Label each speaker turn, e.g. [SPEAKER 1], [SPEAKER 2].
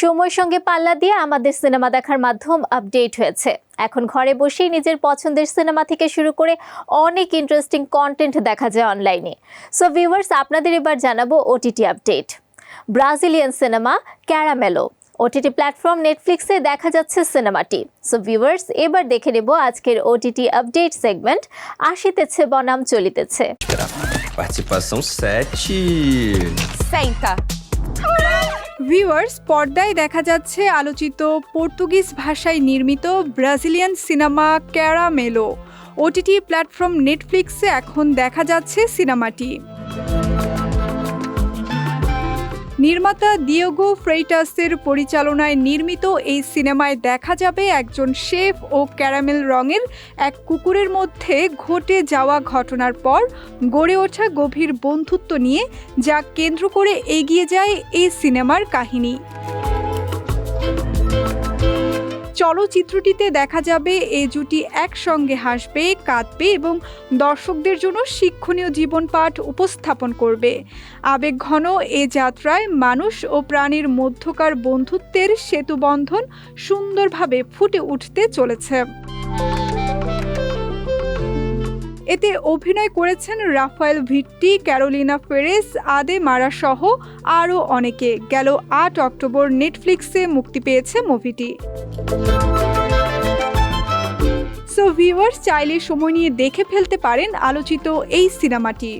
[SPEAKER 1] সময়ের সঙ্গে পাল্লা দিয়ে আমাদের সিনেমা দেখার মাধ্যম আপডেট হয়েছে। এখন ঘরে বসেই নিজের পছন্দের সিনেমা থেকে শুরু করে অনেক ইন্টারেস্টিং কন্টেন্ট দেখা যায় অনলাইনে সো ভিউয়ার্স আপনাদের এবার জানাব OTT update Brazilian cinema Caramelo OTT platform নেটফ্লিক্সে দেখা যাচ্ছে সিনেমাটি। সো ভিউয়ার্স এবার দেখে নেব আজকের ওটিটি আপডেট সেগমেন্ট আসিতেছে বনাম চলিতেছে।
[SPEAKER 2] Participação 7.
[SPEAKER 3] Senta.
[SPEAKER 4] ভিউয়ার্স পর্দায় দেখা যাচ্ছে আলোচিত পর্তুগিজ ভাষায় নির্মিত Brazilian cinema Caramelo. OTT platform নেটফ্লিক্সে এখন দেখা যাচ্ছে সিনেমাটি। নির্মাতা দিয়েগো ফ্রেইটাসের পরিচালনায় নির্মিত এই সিনেমায় দেখা যাবে একজন শেফ ও ক্যারামেল রঙের এক কুকুরের মধ্যে ঘটে যাওয়া ঘটনার পর গড়ে ওঠা গভীর বন্ধুত্ব নিয়ে যা কেন্দ্র করে এগিয়ে যায় এই সিনেমার কাহিনী। চলচ্চিত্রটিতে দেখা যাবে এই জুটি একসঙ্গে হাসবে, কাঁদবে এবং দর্শকদের জন্য শিক্ষণীয় জীবন পাঠ উপস্থাপন করবে। আবেগ ঘন এ যাত্রায় মানুষ ও প্রাণীর মধ্যকার বন্ধুত্বের সেতুবন্ধন সুন্দরভাবে ফুটে উঠতে চলেছে। এতে অভিনয় করেছেন রাফায়েল ভিট্টি, ক্যারোলিনা ফেরেস আদে মারা সহ আরও অনেকে। গেল আট অক্টোবর নেটফ্লিক্সে মুক্তি পেয়েছে মুভিটি। সো ভিউয়ার্স চাইলে সময় নিয়ে দেখে ফেলতে পারেন আলোচিত এই সিনেমাটি।